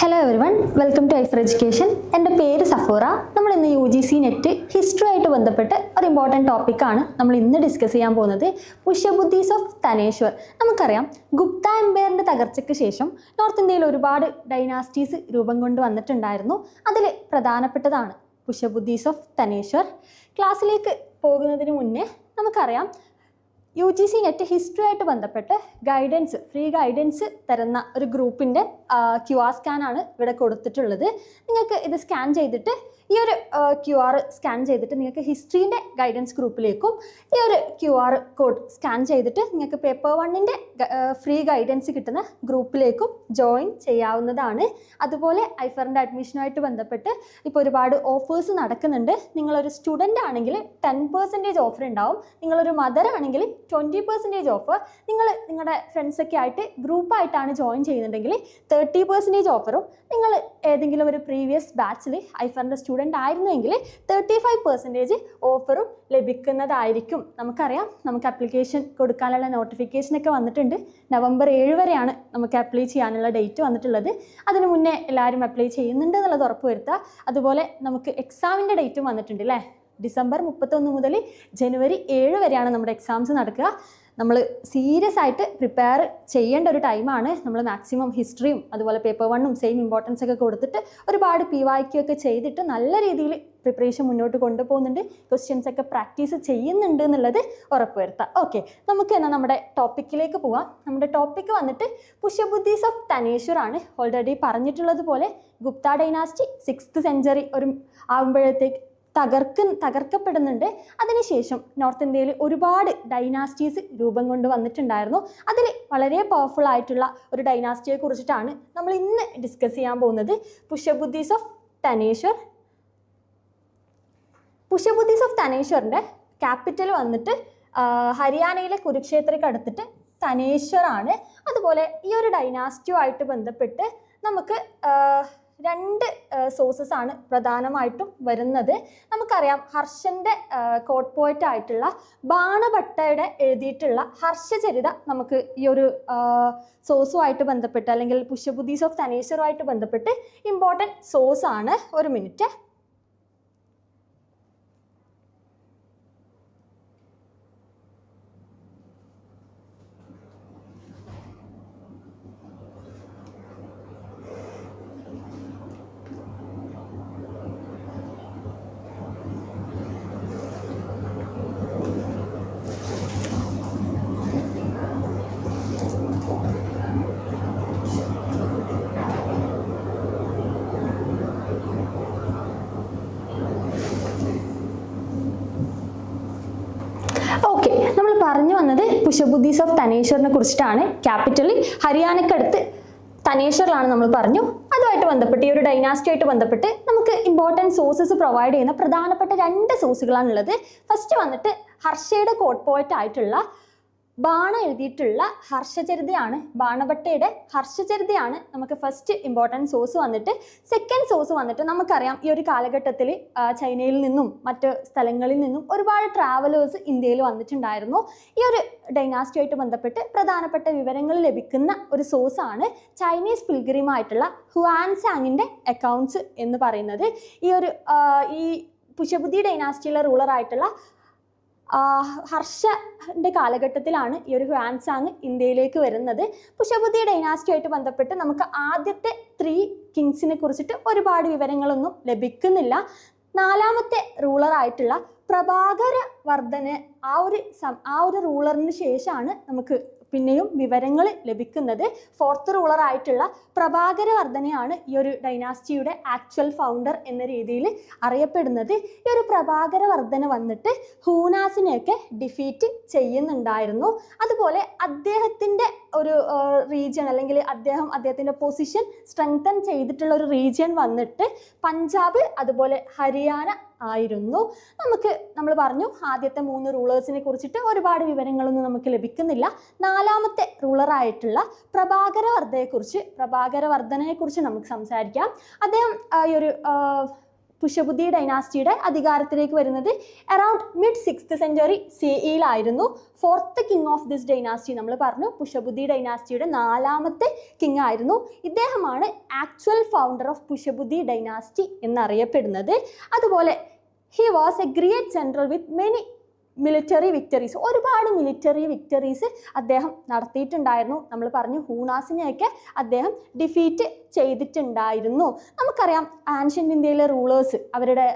Hello everyone welcome to Aifer education എന്റെ പേര് സഫോറ. നമ്മൾ ഇന്ന് U G C NET history ആയിട്ട് ബന്ധപ്പെട്ട് ഒരു ഇമ്പോർട്ടന്റ് ടോപ്പിക്കാണ് നമ്മൾ ഇന്ന് ഡിസ്കസ് ചെയ്യാൻ പോകുന്നത് പുഷ്യബുദ്ധീസ് ഓഫ് തനേശ്വർ നമുക്കറിയാം ഗുപ്ത എംപയറിന്റെ തകർച്ചയ്ക്ക് ശേഷം നോർത്ത് ഇന്ത്യയിൽ ഒരുപാട് ഡൈനാസ്റ്റീസ് രൂപം കൊണ്ട് വന്നിട്ടുണ്ടായിരുന്നു. അതിൽ പ്രധാനപ്പെട്ടതാണ് പുഷ്യബുദ്ധീസ് ഓഫ് തനേശ്വർ ക്ലാസ്സിലേക്ക് പോകുന്നതിന് മുന്നേ നമുക്കറിയാം U G C NET history ആയിട്ട് ബന്ധപ്പെട്ട് ഗൈഡൻസ് ഫ്രീ ഗൈഡൻസ് തരുന്ന ഒരു ഗ്രൂപ്പിന്റെ ക്യു ആർ സ്കാനാണ് ഇവിടെ കൊടുത്തിട്ടുള്ളത്. നിങ്ങൾക്ക് ഇത് സ്കാൻ ചെയ്തിട്ട് ഈ ഒരു ക്യു ആർ സ്കാൻ ചെയ്തിട്ട് നിങ്ങൾക്ക് ഹിസ്റ്ററീന്റെ ഗൈഡൻസ് ഗ്രൂപ്പിലേക്കും ഈ ഒരു ക്യു ആർ കോഡ് സ്കാൻ ചെയ്തിട്ട് നിങ്ങൾക്ക് പേപ്പർ വണ്ണിന്റെ ഫ്രീ ഗൈഡൻസ് കിട്ടുന്ന ഗ്രൂപ്പിലേക്കും ജോയിൻ ചെയ്യാവുന്നതാണ്. അതുപോലെ ഐഫറിന്റെ അഡ്മിഷനുമായിട്ട് ബന്ധപ്പെട്ട് ഇപ്പോൾ ഒരുപാട് ഓഫേഴ്സ് നടക്കുന്നുണ്ട്. നിങ്ങളൊരു സ്റ്റുഡന്റ് ആണെങ്കിൽ ടെൻ പെർസെന്റേജ് ഓഫർ ഉണ്ടാവും. നിങ്ങളൊരു മദർ ആണെങ്കിൽ ട്വന്റി പെർസെന്റേജ് ഓഫർ നിങ്ങൾ നിങ്ങളുടെ ഫ്രണ്ട്സൊക്കെ ആയിട്ട് ഗ്രൂപ്പായിട്ടാണ് ജോയിൻ ചെയ്യുന്നുണ്ടെങ്കിൽ തേർട്ടി പെർസെന്റേജ് ഓഫറും നിങ്ങൾ ഏതെങ്കിലും ഒരു പ്രീവിയസ് ബാച്ചിൽ ഐഫറിന്റെ സ്റ്റുഡന്റ് ആയിരുന്നെങ്കിൽ തേർട്ടി ഫൈവ് പെർസെന്റേജ് ഓഫറും ലഭിക്കുന്നതായിരിക്കും. നമുക്കറിയാം നമുക്ക് അപ്ലിക്കേഷൻ കൊടുക്കാനുള്ള നോട്ടിഫിക്കേഷനൊക്കെ വന്നിട്ടുണ്ട്. നവംബർ ഏഴ് വരെയാണ് നമുക്ക് അപ്ലൈ ചെയ്യാനുള്ള ഡേറ്റ് വന്നിട്ടുള്ളത്. അതിന് മുന്നേ എല്ലാവരും അപ്ലൈ ചെയ്യുന്നുണ്ട് എന്നുള്ളത് ഉറപ്പ് ഉറപ്പുവരുത്തുക. അതുപോലെ നമുക്ക് എക്സാമിന്റെ ഡേറ്റും വന്നിട്ടുണ്ട് അല്ലേ ഡിസംബർ മുപ്പത്തൊന്ന് മുതൽ ജനുവരി ഏഴ് വരെയാണ് നമ്മുടെ എക്സാംസ് നടക്കുക. നമ്മൾ സീരിയസ് ആയിട്ട് പ്രിപ്പയർ ചെയ്യേണ്ട ഒരു ടൈമാണ് നമ്മൾ മാക്സിമം ഹിസ്റ്ററിയും അതുപോലെ പേപ്പർ വണ്ണും സെയിം ഇമ്പോർട്ടൻസ് ഒക്കെ കൊടുത്തിട്ട് ഒരുപാട് പി വായിക്കുകയൊക്കെ ചെയ്തിട്ട് നല്ല രീതിയിൽ പ്രിപ്പറേഷൻ മുന്നോട്ട് കൊണ്ടുപോകുന്നുണ്ട്. ക്വസ്റ്റ്യൻസ് ഒക്കെ പ്രാക്ടീസ് ചെയ്യുന്നുണ്ട് എന്നുള്ളത് ഉറപ്പുവരുത്താം. ഓക്കെ നമുക്ക് എന്നാൽ നമ്മുടെ ടോപ്പിക്കിലേക്ക് പോവാം. നമ്മുടെ ടോപ്പിക്ക് വന്നിട്ട് പുഷ്യബുദ്ധീസ് ഓഫ് തനേശ്വർ ആണ്. ഓൾറെഡി പറഞ്ഞിട്ടുള്ളത് പോലെ ഗുപ്ത ഡൈനാസ്റ്റി സിക്സ്ത് സെഞ്ചുറി ഒരു ആകുമ്പോഴത്തേക്ക് തകർക്ക് തകർക്കപ്പെടുന്നുണ്ട്. അതിനുശേഷം നോർത്ത് ഇന്ത്യയിൽ ഒരുപാട് ഡൈനാസ്റ്റീസ് രൂപം കൊണ്ട് വന്നിട്ടുണ്ടായിരുന്നു. അതിൽ വളരെ പവർഫുൾ ആയിട്ടുള്ള ഒരു ഡൈനാസ്റ്റിയെ കുറിച്ചിട്ടാണ് നമ്മൾ ഇന്ന് ഡിസ്കസ് ചെയ്യാൻ പോകുന്നത്. പുഷ്യബുദ്ധീസ് ഓഫ് തനേശ്വർ. പുഷ്യബുദ്ധീസ് ഓഫ് തനേശ്വറിന്റെ ക്യാപിറ്റൽ വന്നിട്ട് ഹരിയാനയിലെ കുരുക്ഷേത്രയ്ക്ക് അടുത്തിട്ട് തനേശ്വർ ആണ്. അതുപോലെ ഈ ഒരു ഡൈനാസ്റ്റിയുമായിട്ട് ബന്ധപ്പെട്ട് നമുക്ക് രണ്ട് സോഴ്സസ് ആണ് പ്രധാനമായിട്ടും വരുന്നത്. നമുക്കറിയാം ഹർഷന്റെ കോട്ട് പോയിറ്റ് ആയിട്ടുള്ള ബാണഭട്ടയുടെ എഴുതിയിട്ടുള്ള ഹർഷചരിത നമുക്ക് ഈ ഒരു സോഴ്സുമായിട്ട് ബന്ധപ്പെട്ട് അല്ലെങ്കിൽ പുഷ്യബുദ്ധീസ് ഓഫ് തനേശ്വറുമായിട്ട് ബന്ധപ്പെട്ട് ഇമ്പോർട്ടന്റ് സോഴ്സാണ് ഒരു മിനിറ്റ് ഓക്കെ നമ്മൾ പറഞ്ഞു വന്നത് പുഷ്യബുദ്ധീസ് ഓഫ് തനേശ്വറിനെ കുറിച്ചിട്ടാണ് ക്യാപിറ്റലിൽ ഹരിയാനക്കടുത്ത് തനേശ്വറിലാണ് നമ്മൾ പറഞ്ഞു. അതുമായിട്ട് ബന്ധപ്പെട്ട് ഈ ഒരു ഡൈനാസ്റ്റിയായിട്ട് ബന്ധപ്പെട്ട് നമുക്ക് ഇമ്പോർട്ടന്റ് സോഴ്സസ് പ്രൊവൈഡ് ചെയ്യുന്ന പ്രധാനപ്പെട്ട രണ്ട് സോഴ്സുകളാണുള്ളത് ഫസ്റ്റ് വന്നിട്ട് ഹർഷയുടെ കോട്ട് പോയിട്ട് ആയിട്ടുള്ള ബാണ എഴുതിയിട്ടുള്ള ഹർഷചരിതയാണ് ബാണഭട്ടയുടെ ഹർഷചരിതയാണ് നമുക്ക് ഫസ്റ്റ് ഇമ്പോർട്ടന്റ് സോഴ്സ് വന്നിട്ട്. സെക്കൻഡ് സോഴ്സ് വന്നിട്ട് നമുക്കറിയാം ഈ ഒരു കാലഘട്ടത്തിൽ ചൈനയിൽ നിന്നും മറ്റ് സ്ഥലങ്ങളിൽ നിന്നും ഒരുപാട് ട്രാവലേഴ്സ് ഇന്ത്യയിൽ വന്നിട്ടുണ്ടായിരുന്നു. ഈ ഒരു ഡൈനാസ്റ്റിയുമായിട്ട് ബന്ധപ്പെട്ട് പ്രധാനപ്പെട്ട വിവരങ്ങൾ ലഭിക്കുന്ന ഒരു സോഴ്സാണ് ചൈനീസ് പിൽഗ്രിമായിട്ടുള്ള ഹുവാൻ സാങ്ങിന്റെ അക്കൗണ്ട്സ് എന്ന് പറയുന്നത്. ഈ ഒരു ഈ പുഷബുദ്ധി ഡൈനാസ്റ്റിയിലെ റൂളറായിട്ടുള്ള ഹർഷന്റെ കാലഘട്ടത്തിലാണ് ഈ ഒരു ഹ്വാൻസാങ് ഇന്ത്യയിലേക്ക് വരുന്നത്. പുഷ്യബുദ്ധി ഡൈനാസ്റ്റിയായിട്ട് ബന്ധപ്പെട്ട് നമുക്ക് ആദ്യത്തെ ത്രീ കിങ്സിനെ കുറിച്ചിട്ട് ഒരുപാട് വിവരങ്ങളൊന്നും ലഭിക്കുന്നില്ല. നാലാമത്തെ റൂളറായിട്ടുള്ള പ്രഭാകര വർദ്ധന് ആ ഒരു ആ ഒരു റൂളറിന് ശേഷമാണ് നമുക്ക് പിന്നെയും വിവരങ്ങൾ ലഭിക്കുന്നത് ഫോർത്ത് റൂളർ ആയിട്ടുള്ള പ്രഭാകര വർദ്ധനയാണ് ഈ ഒരു ഡൈനാസ്റ്റിയുടെ ആക്ച്വൽ ഫൗണ്ടർ എന്ന രീതിയിൽ അറിയപ്പെടുന്നത്. ഈ ഒരു പ്രഭാകര വർദ്ധന വന്നിട്ട് ഹൂനാസിനെയൊക്കെ ഡിഫീറ്റ് ചെയ്യുന്നുണ്ടായിരുന്നു. അതുപോലെ അദ്ദേഹത്തിന്റെ ഒരു റീജിയൺ അല്ലെങ്കിൽ അദ്ദേഹം അദ്ദേഹത്തിന്റെ പൊസിഷൻ സ്ട്രെങ്തൻ ചെയ്തിട്ടുള്ള ഒരു റീജിയൻ വന്നിട്ട് പഞ്ചാബ് അതുപോലെ ഹരിയാന ആയിരുന്നു. നമുക്ക് നമ്മൾ പറഞ്ഞു ആദ്യത്തെ മൂന്ന് റൂളേഴ്സിനെ കുറിച്ചിട്ട് ഒരുപാട് വിവരങ്ങളൊന്നും നമുക്ക് ലഭിക്കുന്നില്ല. നാലാമത്തെ റൂളറായിട്ടുള്ള പ്രഭാകരവർദ്ധയെക്കുറിച്ച് വർദ്ധയെക്കുറിച്ച് പ്രഭാകര വർദ്ധനയെക്കുറിച്ച് നമുക്ക് സംസാരിക്കാം. അദ്ദേഹം ഈ ഒരു ആ, ഡൈനാസ്റ്റിയുടെ അധികാരത്തിലേക്ക് വരുന്നത് around mid sixth century C ഇയിലായിരുന്നു fourth king of this dynasty നമ്മൾ പറഞ്ഞു. പുഷ്യബുദ്ധി ഡൈനാസ്റ്റിയുടെ നാലാമത്തെ കിങ് ആയിരുന്നു. ഇദ്ദേഹമാണ് actual founder of Pushyabhuti dynasty എന്നറിയപ്പെടുന്നത്. അതുപോലെ he was a great general with many military victories ഒരുപാട് മിലിറ്ററി വിക്ടറീസ് അദ്ദേഹം നടത്തിയിട്ടുണ്ടായിരുന്നു. നമ്മൾ പറഞ്ഞു ഹൂണാസിനെയൊക്കെ അദ്ദേഹം ഡിഫീറ്റ് ചെയ്തിട്ടുണ്ടായിരുന്നു. നമുക്കറിയാം ആൻഷ്യന്റ് ഇന്ത്യയിലെ റൂളേഴ്സ് അവരുടെ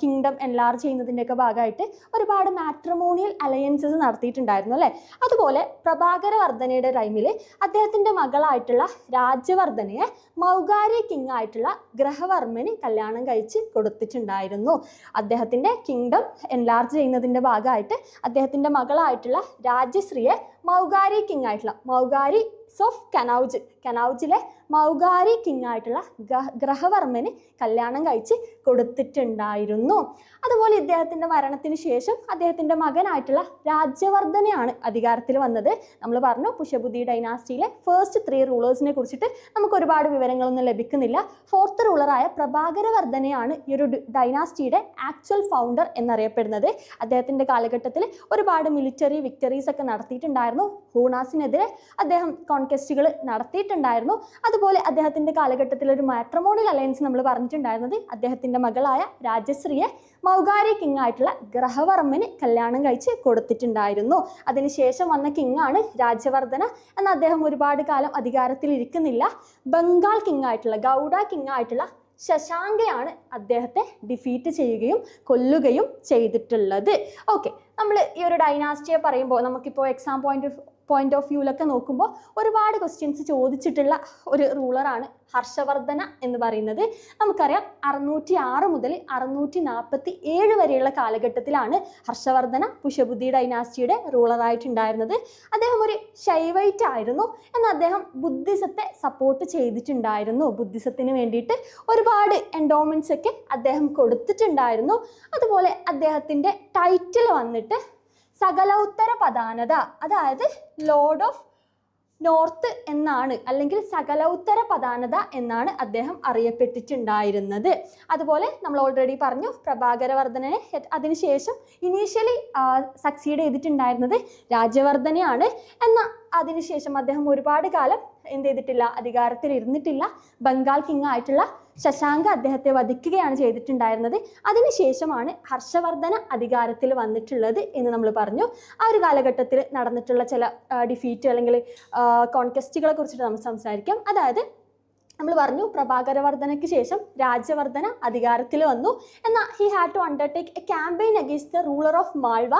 കിങ്ഡം എൻലാർജ് ചെയ്യുന്നതിന്റെയൊക്കെ ഭാഗമായിട്ട് ഒരുപാട് മാട്രിമോണിയൽ അലയൻസസ് നടത്തിയിട്ടുണ്ടായിരുന്നു അല്ലേ? അതുപോലെ പ്രഭാകരവർദ്ധനയുടെ ടൈമിൽ അദ്ദേഹത്തിന്റെ മകളായിട്ടുള്ള രാജ്യവർദ്ധനയെ മൗകാരി കിങ് ആയിട്ടുള്ള ഗ്രഹവർമ്മന് കല്യാണം കഴിച്ച് കൊടുത്തിട്ടുണ്ടായിരുന്നു. അദ്ദേഹത്തിന്റെ കിങ്ഡം എൻലാർജ് ചെയ്യുന്നതിന്റെ ഭാഗമായിട്ട് അദ്ദേഹത്തിന്റെ മകളായിട്ടുള്ള രാജ്യശ്രീയെ മൗകാരി കിങ് ആയിട്ടുള്ള മൗകാരി ഓഫ് കനൗജ് കനൗജിലെ മൗഗാരി കിങ് ആയിട്ടുള്ള ഗ്രഹവർമ്മന് കല്യാണം കഴിച്ച് കൊടുത്തിട്ടുണ്ടായിരുന്നു. അതുപോലെ ഇദ്ദേഹത്തിന്റെ മരണത്തിന് ശേഷം അദ്ദേഹത്തിന്റെ മകനായിട്ടുള്ള രാജ്യവർദ്ധനയാണ് അധികാരത്തിൽ വന്നത്. നമ്മൾ പറഞ്ഞു പുഷ്യബുദ്ധി ഡൈനാസ്റ്റിയിലെ ഫസ്റ്റ് ത്രീ റൂളേഴ്സിനെ കുറിച്ചിട്ട് നമുക്ക് ഒരുപാട് വിവരങ്ങളൊന്നും ലഭിക്കുന്നില്ല. ഫോർത്ത് റൂളറായ പ്രഭാകരവർദ്ധനയാണ് ഈ ഒരു ഡൈനാസ്റ്റിയുടെ ആക്ച്വൽ ഫൗണ്ടർ എന്നറിയപ്പെടുന്നത്. അദ്ദേഹത്തിന്റെ കാലഘട്ടത്തിൽ ഒരുപാട് മിലിറ്ററി വിക്ടറീസ് ഒക്കെ നടത്തിയിട്ടുണ്ടായിരുന്നു. ഹൂണാസിനെതിരെ അദ്ദേഹം കോൺകെസ്റ്റുകൾ നടത്തിയിട്ടുണ്ടായിരുന്നു. അതുപോലെ അദ്ദേഹത്തിന്റെ കാലഘട്ടത്തിൽ ഒരു മാട്രമോണിയൽ അലയൻസ് നമ്മൾ പറഞ്ഞിട്ടുണ്ടായിരുന്നത് അദ്ദേഹത്തിന്റെ മകളായ രാജശ്രീയെ മൗകാരി കിങ് ആയിട്ടുള്ള ഗ്രഹവർമ്മന് കല്യാണം കഴിച്ച് കൊടുത്തിട്ടുണ്ടായിരുന്നു. അതിനുശേഷം വന്ന കിങ് ആണ് രാജ്യവർദ്ധന എന്നാൽ അദ്ദേഹം ഒരുപാട് കാലം അധികാരത്തിൽ ഇരിക്കുന്നില്ല. ബംഗാൾ കിങ് ആയിട്ടുള്ള ഗൗഡ കിങ് ആയിട്ടുള്ള ശശാങ്കയാണ് അദ്ദേഹത്തെ ഡിഫീറ്റ് ചെയ്യുകയും കൊല്ലുകയും ചെയ്തിട്ടുള്ളത്. ഓക്കെ നമ്മൾ ഈ ഒരു ഡൈനാസ്റ്റിയെ പറയുമ്പോൾ നമുക്കിപ്പോൾ എക്സാം പോയിന്റ് പോയിന്റ് ഓഫ് വ്യൂവിലൊക്കെ നോക്കുമ്പോൾ ഒരുപാട് ക്വസ്റ്റ്യൻസ് ചോദിച്ചിട്ടുള്ള ഒരു റൂളറാണ് ഹർഷവർദ്ധന എന്ന് പറയുന്നത്. നമുക്കറിയാം അറുന്നൂറ്റി ആറ് മുതൽ അറുന്നൂറ്റി നാൽപ്പത്തി ഏഴ് വരെയുള്ള കാലഘട്ടത്തിലാണ് ഹർഷവർദ്ധന പുഷ്യബുദ്ധി ഡൈനാസ്റ്റിയുടെ റൂളറായിട്ടുണ്ടായിരുന്നത് അദ്ദേഹം ഒരു ശൈവൈറ്റ് ആയിരുന്നു. എന്നാൽ അദ്ദേഹം ബുദ്ധിസത്തെ സപ്പോർട്ട് ചെയ്തിട്ടുണ്ടായിരുന്നു. ബുദ്ധിസത്തിന് വേണ്ടിയിട്ട് ഒരുപാട് എൻഡോമെൻസ് ഒക്കെ അദ്ദേഹം കൊടുത്തിട്ടുണ്ടായിരുന്നു. അതുപോലെ അദ്ദേഹത്തിന്റെ ടൈറ്റിൽ വന്നിട്ട് സകലോത്തര പ്രധാനത അതായത് ലോർഡ് ഓഫ് നോർത്ത് എന്നാണ് അല്ലെങ്കിൽ സകലോത്തര പ്രധാനത എന്നാണ് അദ്ദേഹം അറിയപ്പെട്ടിട്ടുണ്ടായിരുന്നത്. അതുപോലെ നമ്മൾ ഓൾറെഡി പറഞ്ഞു പ്രഭാകരവർദ്ധനെ അതിനുശേഷം ഇനീഷ്യലി സക്സീഡ് ചെയ്തിട്ടുണ്ടായിരുന്നത് രാജ്യവർദ്ധനയാണ് എന്നാൽ അതിനുശേഷം അദ്ദേഹം ഒരുപാട് കാലം എന്ത് ചെയ്തിട്ടില്ല അധികാരത്തിൽ ഇരുന്നിട്ടില്ല ബംഗാൾ കിങ് ആയിട്ടുള്ള ശശാങ്ക അദ്ദേഹത്തെ വധിക്കുകയാണ് ചെയ്തിട്ടുണ്ടായിരുന്നത്. അതിനുശേഷമാണ് ഹർഷവർദ്ധന അധികാരത്തിൽ വന്നിട്ടുള്ളത് എന്ന് നമ്മൾ പറഞ്ഞു. ആ ഒരു കാലഘട്ടത്തിൽ നടന്നിട്ടുള്ള ചില ഡിഫീറ്റ് അല്ലെങ്കിൽ കോൺക്വസ്റ്റുകളെ കുറിച്ചിട്ട് നമുക്ക് സംസാരിക്കാം. അതായത് നമ്മൾ പറഞ്ഞു പ്രഭാകരവർദ്ധനയ്ക്ക് ശേഷം രാജ്യവർദ്ധന അധികാരത്തിൽ വന്നു. എന്നാൽ he had to undertake a campaign against the ruler of Malwa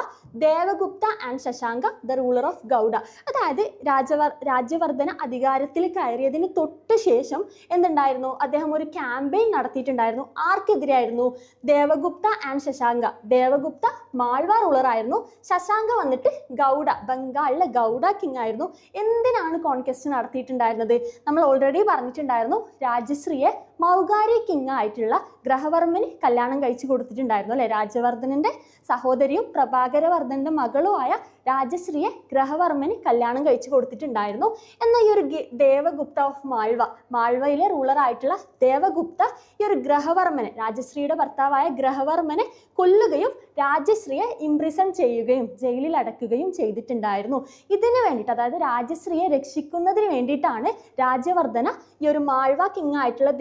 Devagupta and Shashanka the ruler of Gauda അതായത് രാജവർ രാജ്യവർദ്ധന അധികാരത്തിൽ കയറിയതിന് തൊട്ട് ശേഷം എന്തുണ്ടായിരുന്നു? അദ്ദേഹം ഒരു ക്യാമ്പയിൻ നടത്തിയിട്ടുണ്ടായിരുന്നു. ആർക്കെതിരെയായിരുന്നു ദേവഗുപ്ത ആൻഡ് ശശാങ്ക ദേവഗുപ്ത മാൾവ റൂളർ ആയിരുന്നു. ശശാങ്ക വന്നിട്ട് ഗൗഡ ബംഗാളിലെ ഗൗഡ കിങ് ആയിരുന്നു. എന്തിനാണ് കോൺകെസ്റ്റ് നടത്തിയിട്ടുണ്ടായിരുന്നത്? നമ്മൾ ഓൾറെഡി പറഞ്ഞിട്ടുണ്ടായിരുന്നു രാജശ്രീയെ മൗകാരി കിങ് ആയിട്ടുള്ള ഗ്രഹവർമ്മന് കല്യാണം കഴിച്ചു കൊടുത്തിട്ടുണ്ടായിരുന്നു അല്ലെ? രാജവർദ്ധനന്റെ സഹോദരിയും പ്രഭാകരവർദ്ധന്റെ മകളുമായ രാജശ്രീയെ ഗ്രഹവർമ്മന് കല്യാണം കഴിച്ചു കൊടുത്തിട്ടുണ്ടായിരുന്നു. എന്നാൽ ഈ ഒരു ദേവഗുപ്ത ഓഫ് മാൾവ മാൾവയിലെ റൂളർ ആയിട്ടുള്ള ദേവഗുപ്ത ഈ ഒരു ഗ്രഹവർമ്മനെ രാജശ്രീയുടെ ഭർത്താവായ ഗ്രഹവർമ്മനെ കൊല്ലുകയും രാജശ്രീയെ ഇംപ്രിസൺ ചെയ്യുകയും ജയിലിൽ അടക്കുകയും ചെയ്തിട്ടുണ്ടായിരുന്നു. ഇതിന് വേണ്ടിയിട്ട് അതായത് രാജശ്രീയെ രക്ഷിക്കുന്നതിന് വേണ്ടിയിട്ടാണ് രാജ്യവർദ്ധന ഈ ഒരു മാൾവ കിങ് ആയിട്ടുള്ള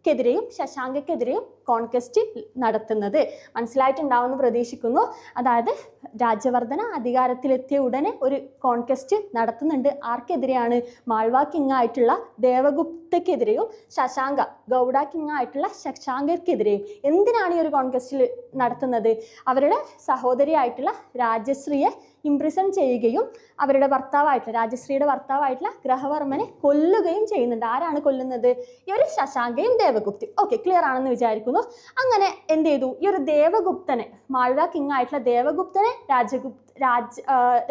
ദേവഗുപ്തൻക്കെതിരെയും ശശാങ്കക്കെതിരെയും കോൺക്വസ്റ്റ് നടത്തുന്നത്. മനസ്സിലായിട്ടുണ്ടാവുമെന്ന് പ്രതീക്ഷിക്കുന്നു. അതായത് രാജ്യവർദ്ധന അധികാരത്തിലെത്തിയ ഉടനെ ഒരു കോൺക്വസ്റ്റ് നടത്തുന്നുണ്ട്. ആർക്കെതിരെയാണ്? മാൾവ കിങ് ആയിട്ടുള്ള ദേവഗുപ്തക്കെതിരെയും ശശാങ്ക ഗൗഡ കിങ് ആയിട്ടുള്ള ശശാങ്കർക്കെതിരെയും എന്തിനാണ് ഈ ഒരു കോൺക്വസ്റ്റിൽ നടത്തുന്നത്? അവരുടെ സഹോദരിയായിട്ടുള്ള രാജശ്രീയെ ഇംപ്രിസൺ ചെയ്യുകയും അവരുടെ ഭർത്താവായിട്ടുള്ള രാജശ്രീയുടെ ഭർത്താവായിട്ടുള്ള ഗ്രഹവർമ്മനെ കൊല്ലുകയും ചെയ്യുന്നുണ്ട്. ആരാണ് കൊല്ലുന്നത്? ഈ ഒരു ശശാങ്കയും ദേവഗുപ്തയും ഓക്കെ ക്ലിയർ ആണെന്ന് വിചാരിക്കുന്നു. അങ്ങനെ എന്ത് ചെയ്തു? ഈ ഒരു ദേവഗുപ്തനെ മാൾവ കിങ് ആയിട്ടുള്ള ദേവഗുപ്തനെ രാജഗുപ്ത രാജ്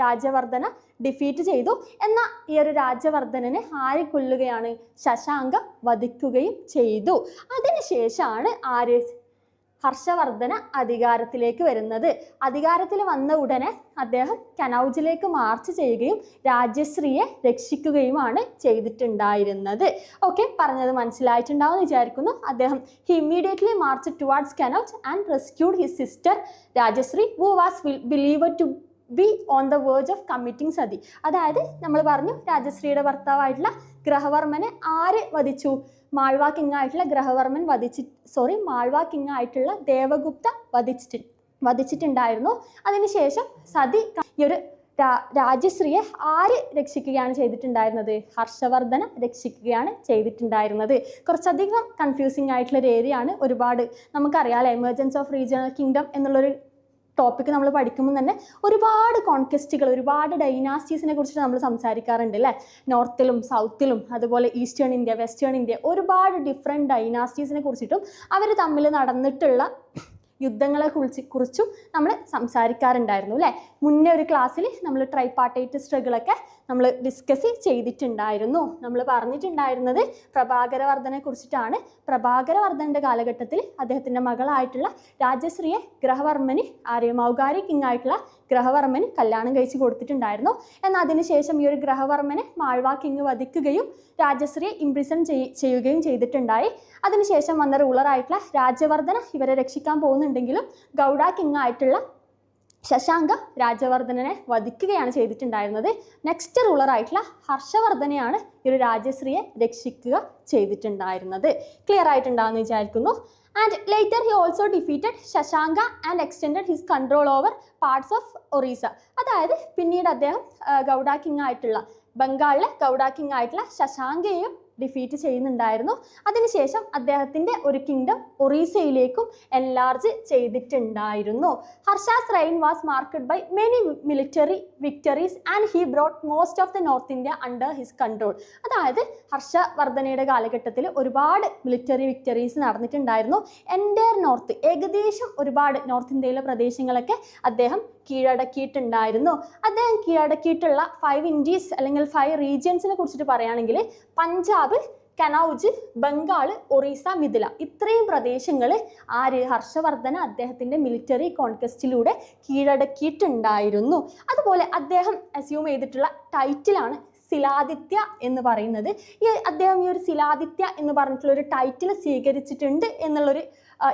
രാജവർദ്ധന ഡിഫീറ്റ് ചെയ്തു. എന്ന ഈ ഒരു രാജവർദ്ധനനെ ആരെ കൊല്ലുകയാണ്? ശശാങ്ക വധിക്കുകയും ചെയ്തു. അതിനുശേഷമാണ് ആര് ഹർഷവർദ്ധന അധികാരത്തിലേക്ക് വരുന്നത്. അധികാരത്തിൽ വന്ന ഉടനെ അദ്ദേഹം കനൗജിലേക്ക് മാർച്ച് ചെയ്യുകയും രാജ്യശ്രീയെ രക്ഷിക്കുകയുമാണ് ചെയ്തിട്ടുണ്ടായിരുന്നത്. ഓക്കെ പറഞ്ഞത് മനസ്സിലായിട്ടുണ്ടാവും വിചാരിക്കുന്നു. അദ്ദേഹം he immediately march towards Kannauj and rescued his sister Rajashri who was believe to be on the verge of committing sati. അതായത് നമ്മൾ പറഞ്ഞു രാജശ്രീയുടെ ഭർത്താവായിട്ടുള്ള ഗ്രഹവർമ്മനെ ആര് വധിച്ചു? മാൾവ കിങ് ആയിട്ടുള്ള ഗ്രഹവർമ്മൻ വധിച്ചി സോറി മാൾവ കിങ് ആയിട്ടുള്ള ദേവഗുപ്ത വധിച്ചിട്ട് വധിച്ചിട്ടുണ്ടായിരുന്നു. അതിനുശേഷം സതി ഈ ഒരു രാജശ്രീയെ ആര് രക്ഷിക്കുകയാണ് ചെയ്തിട്ടുണ്ടായിരുന്നത്? ഹർഷവർദ്ധന രക്ഷിക്കുകയാണ് ചെയ്തിട്ടുണ്ടായിരുന്നത്. കുറച്ചധികം കൺഫ്യൂസിങ് ആയിട്ടുള്ള ഒരു ഏരിയ ആണ് ഒരുപാട്. അല്ലേ? എമർജൻസ് ഓഫ് റീജിയണൽ കിങ്ഡം എന്നുള്ളൊരു ടോപ്പിക്ക് നമ്മൾ പഠിക്കുമ്പോൾ തന്നെ ഒരുപാട് കോൺക്വസ്റ്റുകൾ ഒരുപാട് ഡൈനാസ്റ്റീസിനെ കുറിച്ച് നമ്മൾ സംസാരിക്കാറുണ്ട് അല്ലേ നോർത്തിലും സൗത്തിലും അതുപോലെ ഈസ്റ്റേൺ ഇന്ത്യ വെസ്റ്റേൺ ഇന്ത്യ ഒരുപാട് ഡിഫറെന്റ് ഡൈനാസ്റ്റീസിനെ കുറിച്ചിട്ടും അവർ തമ്മിൽ നടന്നിട്ടുള്ള യുദ്ധങ്ങളെ കുറിച്ച് കുറിച്ചും നമ്മൾ സംസാരിക്കാറുണ്ടായിരുന്നു അല്ലേ മുന്നേ ഒരു ക്ലാസ്സിൽ നമ്മൾ ട്രൈപാർട്ടൈറ്റ് സ്ട്രഗിളൊക്കെ നമ്മൾ ഡിസ്കസ് ചെയ്തിട്ടുണ്ടായിരുന്നു. നമ്മൾ പറഞ്ഞിട്ടുണ്ടായിരുന്നത് പ്രഭാകരവർദ്ധനെ കുറിച്ചിട്ടാണ് പ്രഭാകരവർദ്ധന്റെ കാലഘട്ടത്തിൽ അദ്ദേഹത്തിന്റെ മകളായിട്ടുള്ള രാജശ്രീയെ ഗ്രഹവർമ്മന് ആര്യ മൗകാരി കിങ് ആയിട്ടുള്ള ഗ്രഹവർമ്മന് കല്യാണം കഴിച്ച് കൊടുത്തിട്ടുണ്ടായിരുന്നു. എന്നാൽ അതിനുശേഷം ഈ ഒരു ഗ്രഹവർമ്മനെ മാൾവ കിങ് വധിക്കുകയും രാജശ്രീയെ ഇംപ്രിസൺ ചെയ്യുകയും ചെയ്തിട്ടുണ്ടായി. അതിനുശേഷം വന്ന റൂളറായിട്ടുള്ള രാജവർദ്ധന ഇവരെ രക്ഷിക്കാൻ പോകുന്നുണ്ടെങ്കിലും ഗൗഡ കിങ് ആയിട്ടുള്ള ശശാങ്ക രാജവർദ്ധനെ വധിക്കുകയാണ് ചെയ്തിട്ടുണ്ടായിരുന്നത്. നെക്സ്റ്റ് റൂളറായിട്ടുള്ള ഹർഷവർദ്ധനെയാണ് ഈ ഒരു രാജശ്രീയെ രക്ഷിക്കുക ചെയ്തിട്ടുണ്ടായിരുന്നത്. ക്ലിയർ ആയിട്ടുണ്ടാവുമെന്ന് വിചാരിക്കുന്നു. And later he also defeated Shashanka and extend his control over parts of Orissa അതായത് പിന്നീട് അദ്ദേഹം ഗൗഡ കിങ് ആയിട്ടുള്ള ബംഗാളിലെ ഗൗഡാ കിങ് ആയിട്ടുള്ള ശശാങ്കയെയും ഡിഫീറ്റ് ചെയ്യുന്നുണ്ടായിരുന്നു. അതിനുശേഷം അദ്ദേഹത്തിന്റെ ഒരു കിങ്ഡം ഒറീസയിലേക്കും എൻലാർജ് ചെയ്തിട്ടുണ്ടായിരുന്നു. Harsha's reign was marked by many military victories and he brought most of the north India under his control അതായത് ഹർഷവർദ്ധനയുടെ കാലഘട്ടത്തിൽ ഒരുപാട് മിലിറ്ററി വിക്ടറീസ് നടന്നിട്ടുണ്ടായിരുന്നു. എന്റെ നോർത്ത് ഏകദേശം ഒരുപാട് നോർത്ത് ഇന്ത്യയിലെ പ്രദേശങ്ങളൊക്കെ അദ്ദേഹം കീഴടക്കിയിട്ടുണ്ടായിരുന്നു. അദ്ദേഹം കീഴടക്കിയിട്ടുള്ള ഫൈവ് ഇൻഡീസ് അല്ലെങ്കിൽ ഫൈവ് റീജിയൻസിനെ കുറിച്ചിട്ട് പറയുകയാണെങ്കിൽ പഞ്ചാബ് കനൌജ് ബംഗാൾ ഒറീസ മിഥില. ഇത്രയും പ്രദേശങ്ങൾ ആര്? ഹർഷവർദ്ധന അദ്ദേഹത്തിന്റെ മിലിറ്ററി കോൺക്വസ്റ്റിലൂടെ കീഴടക്കിയിട്ടുണ്ടായിരുന്നു. അതുപോലെ അദ്ദേഹം അസ്യൂം ചെയ്തിട്ടുള്ള ടൈറ്റിലാണ് ശിലാദിത്യ എന്ന് പറയുന്നത്. ഈ അദ്ദേഹം ഈ ഒരു ശിലാദിത്യ എന്ന് പറഞ്ഞിട്ടുള്ള ഒരു ടൈറ്റിൽ സ്വീകരിച്ചിട്ടുണ്ട് എന്നുള്ളൊരു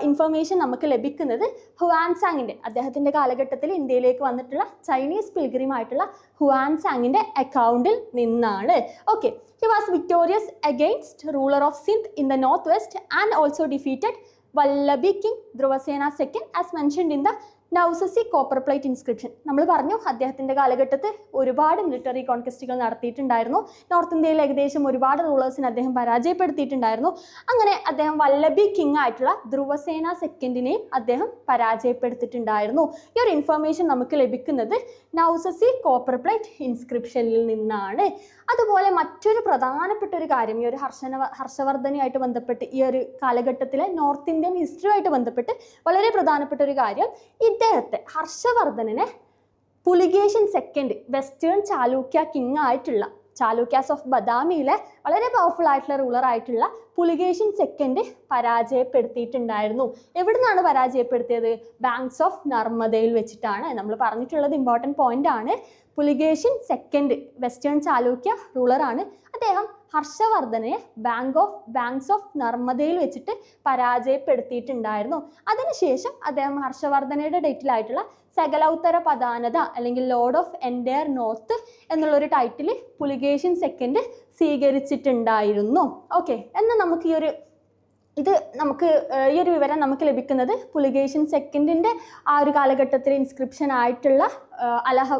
ഇൻഫർമേഷൻ നമുക്ക് ലഭിക്കുന്നത് ഹുവാൻസാങ്ങിന്റെ അദ്ദേഹത്തിന്റെ കാലഘട്ടത്തിൽ ഇന്ത്യയിലേക്ക് വന്നിട്ടുള്ള ചൈനീസ് പിൽഗ്രിമായിട്ടുള്ള ഹുവാൻസാങ്ങിന്റെ അക്കൗണ്ടിൽ നിന്നാണ്. Okay he was victorious against ruler of Sindh in the north west and also defeated Vallabhi king Dhruvasena second as mentioned in the Nausari copper plate inscription നമ്മൾ പറഞ്ഞു അദ്ദേഹത്തിന്റെ കാലഘട്ടത്തിൽ ഒരുപാട് മിലിറ്ററി കോൺക്വസ്റ്റുകൾ നടത്തിയിട്ടുണ്ടായിരുന്നു. നോർത്ത് ഇന്ത്യയിൽ ഏകദേശം ഒരുപാട് റൂളേഴ്സിനെ അദ്ദേഹം പരാജയപ്പെടുത്തിയിട്ടുണ്ടായിരുന്നു. അങ്ങനെ അദ്ദേഹം വല്ലഭി കിങ് ആയിട്ടുള്ള ധ്രുവസേന സെക്കൻഡിനെയും അദ്ദേഹം പരാജയപ്പെടുത്തിയിട്ടുണ്ടായിരുന്നു. ഈ ഒരു ഇൻഫർമേഷൻ നമുക്ക് ലഭിക്കുന്നത് നൗസസി കോപ്പർ പ്ലേറ്റ് ഇൻസ്ക്രിപ്ഷനിൽ നിന്നാണ്. അതുപോലെ മറ്റൊരു പ്രധാനപ്പെട്ട ഒരു കാര്യം ഈ ഒരു ഹർഷന ഹർഷവർദ്ധനയായിട്ട് ബന്ധപ്പെട്ട് ഈ ഒരു കാലഘട്ടത്തിലെ നോർത്ത് ഇന്ത്യൻ ഹിസ്റ്ററിയുമായിട്ട് ബന്ധപ്പെട്ട് വളരെ പ്രധാനപ്പെട്ട ഒരു കാര്യം ഇദ്ദേഹത്തെ ഹർഷവർദ്ധനെ Pulakeshin second western Chalukya king ആയിട്ടുള്ള ചാലൂക്യാസ് ഓഫ് ബദാമിയിലെ വളരെ പവർഫുൾ ആയിട്ടുള്ള റൂളർ ആയിട്ടുള്ള പുലിഗേഷൻ സെക്കൻഡ് പരാജയപ്പെടുത്തിയിട്ടുണ്ടായിരുന്നു. എവിടെ നിന്നാണ് പരാജയപ്പെടുത്തിയത്? ബാങ്ക്സ് ഓഫ് നർമ്മദയിൽ വെച്ചിട്ടാണ്. നമ്മൾ പറഞ്ഞിട്ടുള്ളത് ഇമ്പോർട്ടന്റ് പോയിന്റ് ആണ്. പുലിഗേഷൻ സെക്കൻഡ് വെസ്റ്റേൺ ചാലൂക്യ റൂളറാണ് അദ്ദേഹം ഹർഷവർദ്ധനെ ബാങ്ക് ഓഫ് ബാങ്ക്സ് ഓഫ് നർമ്മദയിൽ വെച്ചിട്ട് പരാജയപ്പെടുത്തിയിട്ടുണ്ടായിരുന്നു. അതിനുശേഷം അദ്ദേഹം ഹർഷവർദ്ധനയുടെ ഡേറ്റിലായിട്ടുള്ള സകലൗത്തര പദാനത അല്ലെങ്കിൽ ലോർഡ് ഓഫ് എൻഡയർ നോർത്ത് എന്നുള്ളൊരു ടൈറ്റിൽ പുലികേഷൻ സെക്കൻഡ് സ്വീകരിച്ചിട്ടുണ്ടായിരുന്നു. ഓക്കെ എന്നാൽ നമുക്ക് ഈ ഒരു ഇത് നമുക്ക് ഈ ഒരു വിവരം നമുക്ക് ലഭിക്കുന്നത് പുലികേഷൻ സെക്കൻഡിന്റെ ആ ഒരു കാലഘട്ടത്തിൽ ഇൻസ്ക്രിപ്ഷൻ ആയിട്ടുള്ള അലഹ